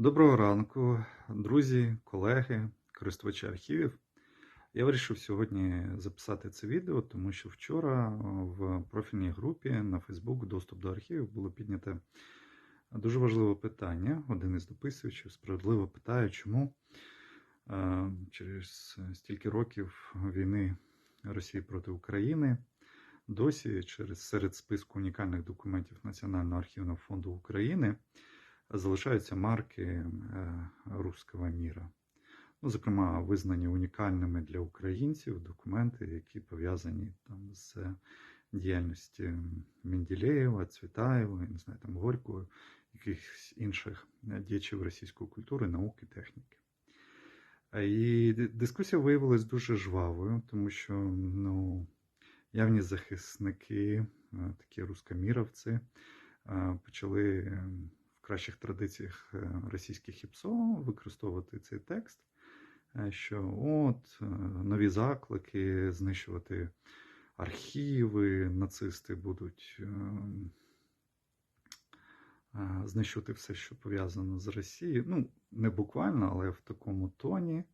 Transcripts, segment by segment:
Доброго ранку, друзі, колеги, користувачі архівів. Я вирішив сьогодні записати це відео, тому що вчора в профільній групі на Facebook доступ до архівів було підняте дуже важливе питання. Один із дописувачів справедливо питає, чому е, через стільки років війни Росії проти України досі через серед списку унікальних документів Національного архівного фонду України залишаються марки е, руського міра. Ну, зокрема, визнані унікальними для українців документи, які пов'язані там з діяльністю Менділеєва, Цвітаєва, не знаю, там Горького, якихось інших діячів російської культури, науки, техніки. І дискусія виявилась дуже жвавою, тому що ну, явні захисники, е, такі рускоміровці, е, почали в кращих традиціях е, російських ІПСО використовувати цей текст, що от нові заклики знищувати архіви, нацисти будуть знищувати все, що пов'язано з Росією. Ну, не буквально, але в такому тоні.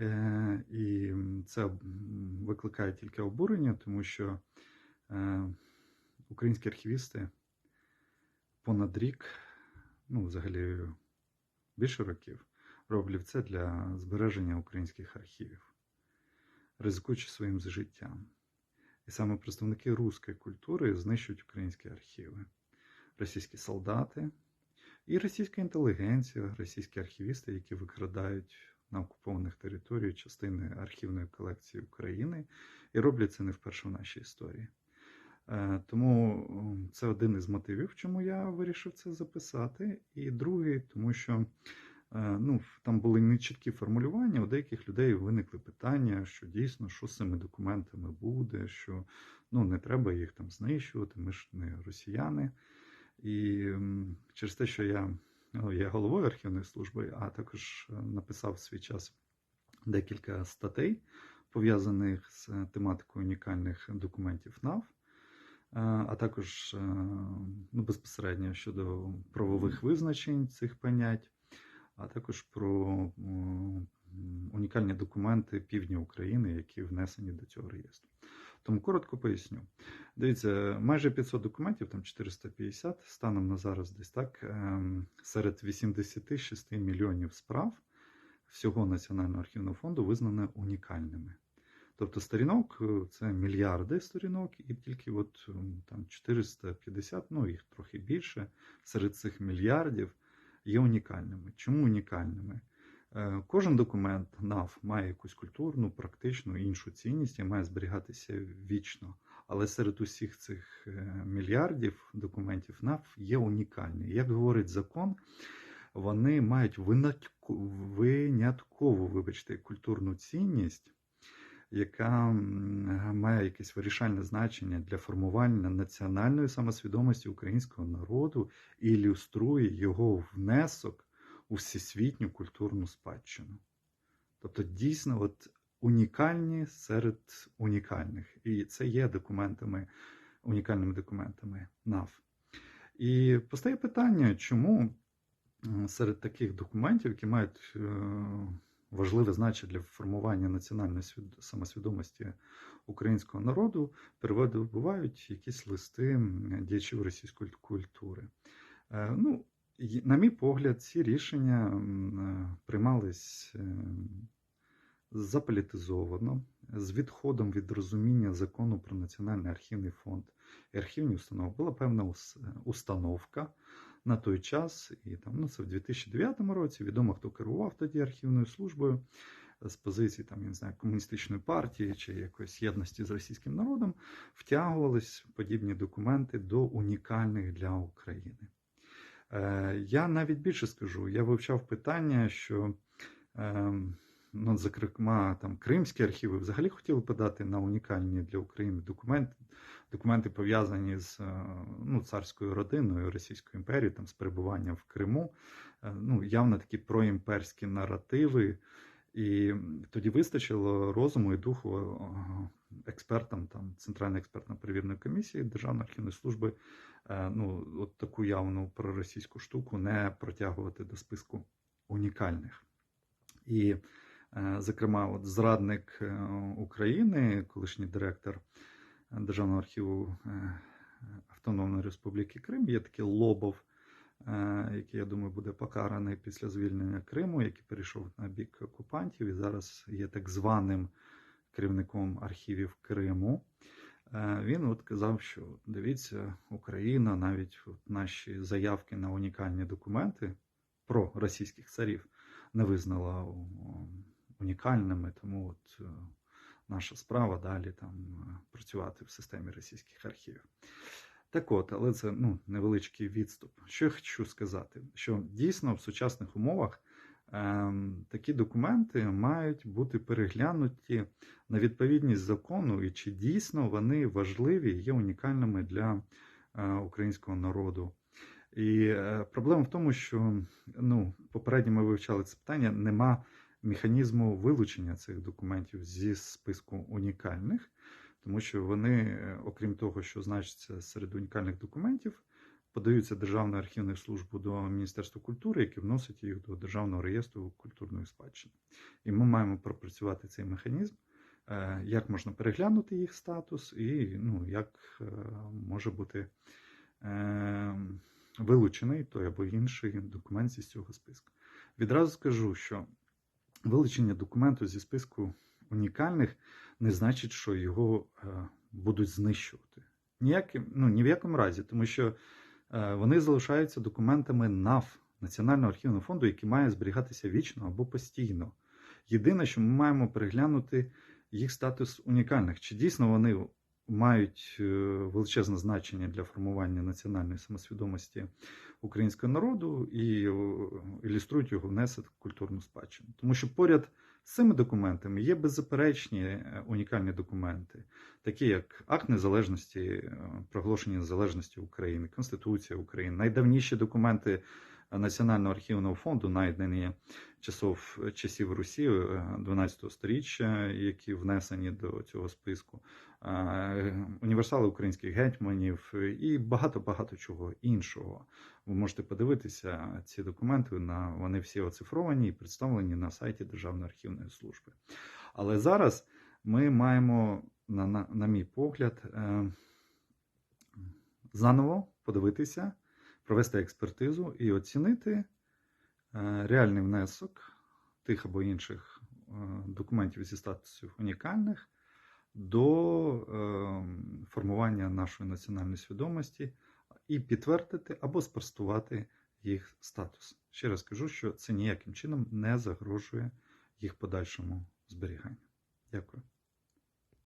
Е, і це викликає тільки обурення, тому що е, українські архівісти понад рік, ну, взагалі більше років, роблять це для збереження українських архівів, ризикуючи своїм життям. І саме представники руської культури знищують українські архіви, російські солдати і російська інтелігенція, російські архівісти, які викрадають на окупованих територіях частини архівної колекції України і роблять це не вперше в нашій історії. Е, тому це один із мотивів, чому я вирішив це записати. І другий, тому що е, ну, там були нечіткі формулювання. У деяких людей виникли питання, що дійсно, що з цими документами буде, що ну, не треба їх там знищувати, ми ж не росіяни. І через те, що я Ну, є головою архівної служби, а також е, написав в свій час декілька статей, пов'язаних з тематикою унікальних документів НАВ, а також е, ну, безпосередньо щодо правових визначень цих понять, а також про унікальні документи півдня України, які внесені до цього реєстру. Тому коротко поясню. Дивіться, майже 500 документів, там 450, станом на зараз десь так, серед 86 мільйонів справ всього Національного архівного фонду визнано унікальними. Тобто сторінок е, це мільярди сторінок, і тільки от ем, там 450, ну їх трохи більше, серед цих мільярдів є унікальними. Чому унікальними? Е, кожен документ НАВ має якусь культурну, практичну іншу цінність і має зберігатися вічно. Але серед усіх цих е, мільярдів документів НАВ є унікальні. Як говорить закон, вони мають виняткову, вибачте, культурну цінність, яка має якесь вирішальне значення для формування національної самосвідомості українського народу і ілюструє його внесок у всесвітню культурну спадщину. Тобто, дійсно, от унікальні серед унікальних. І це є документами, унікальними документами НАВ. І постає питання, чому серед таких документів, які мають е, важливе значення для формування національної самосвідомості українського народу, перебувають якісь листи діячів російської культури. Е, ну, на мій погляд, ці рішення е, приймались е, заполітизовано, з відходом від розуміння закону про Національний архівний фонд і архівні установи. Була певна установка на той час, і там, ну, це в 2009 році відомо, хто керував тоді архівною службою з позиції там, я не знаю, комуністичної партії чи якоїсь єдності з російським народом, втягувались подібні документи до унікальних для України. Е, я навіть більше скажу, я вивчав питання, що, ем, ну, зокрема, там Кримські архіви взагалі хотіли подати на унікальні для України документи, документи пов'язані з е, ну, царською родиною Російської імперії, там, з перебуванням в Криму. Е, ну, Явно такі проімперські наративи. І тоді вистачило розуму і духу експертам там Центральної експертно-перевірної комісії Державної архівної служби е, ну, от таку явну проросійську штуку не протягувати до списку унікальних. І, е, зокрема, от зрадник е, України, колишній директор Державного архіву е, Автономної Республіки Крим, є такий Лобов, е, який, я думаю, буде покараний після звільнення Криму, який перейшов на бік окупантів і зараз є так званим керівником архівів Криму. Е, Він от казав, що дивіться, Україна, навіть от наші заявки на унікальні документи про російських царів не визнала унікальними, тому от е, наша справа далі там е, працювати в системі російських архівів. Так от, але це ну, невеличкий відступ. Що я хочу сказати? Що дійсно в сучасних умовах ем, такі документи мають бути переглянуті на відповідність закону, і чи дійсно вони важливі є унікальними для е, українського народу. І е, проблема в тому, що ну, попередньо ми вивчали це питання, нема механізму вилучення цих документів зі списку унікальних, тому що вони, е, окрім того, що значаться серед унікальних документів, подаються Державною архівною службою до Міністерства культури, яке вносить їх до Державного реєстру культурної спадщини. І ми маємо пропрацювати цей механізм, е, як можна переглянути їх статус, і ну, як е, може бути вилучений той або інший документ зі цього списку. Відразу скажу, що вилучення документу зі списку унікальних не значить, що його е, будуть знищувати. Ніяким, ну, ні в якому разі, тому що е, вони залишаються документами НАФ Національного архівного фонду, який має зберігатися вічно або постійно. Єдине, що ми маємо переглянути їх статус унікальних. Чи дійсно вони мають е, величезне значення для формування національної самосвідомості українського народу і е, ілюструють його внесок в культурну спадщину. Тому що поряд з цими документами є беззаперечні е, унікальні документи, такі як Акт Незалежності, проголошення незалежності України, Конституція України, найдавніші документи Національного архівного фонду, знайдені часов, часів Русі е, 12 століття, які внесені до цього списку, е, універсали українських гетьманів і багато-багато чого іншого. Ви можете подивитися ці документи. Вони всі оцифровані і представлені на сайті Державної архівної служби. Але зараз ми маємо, на, на, на мій погляд, е, заново подивитися, провести експертизу і оцінити е, реальний внесок тих або інших е, документів зі статусів унікальних до е, формування нашої національної свідомості і підтвердити або спростувати їх статус. Ще раз кажу, що це ніяким чином не загрожує їх подальшому зберіганню.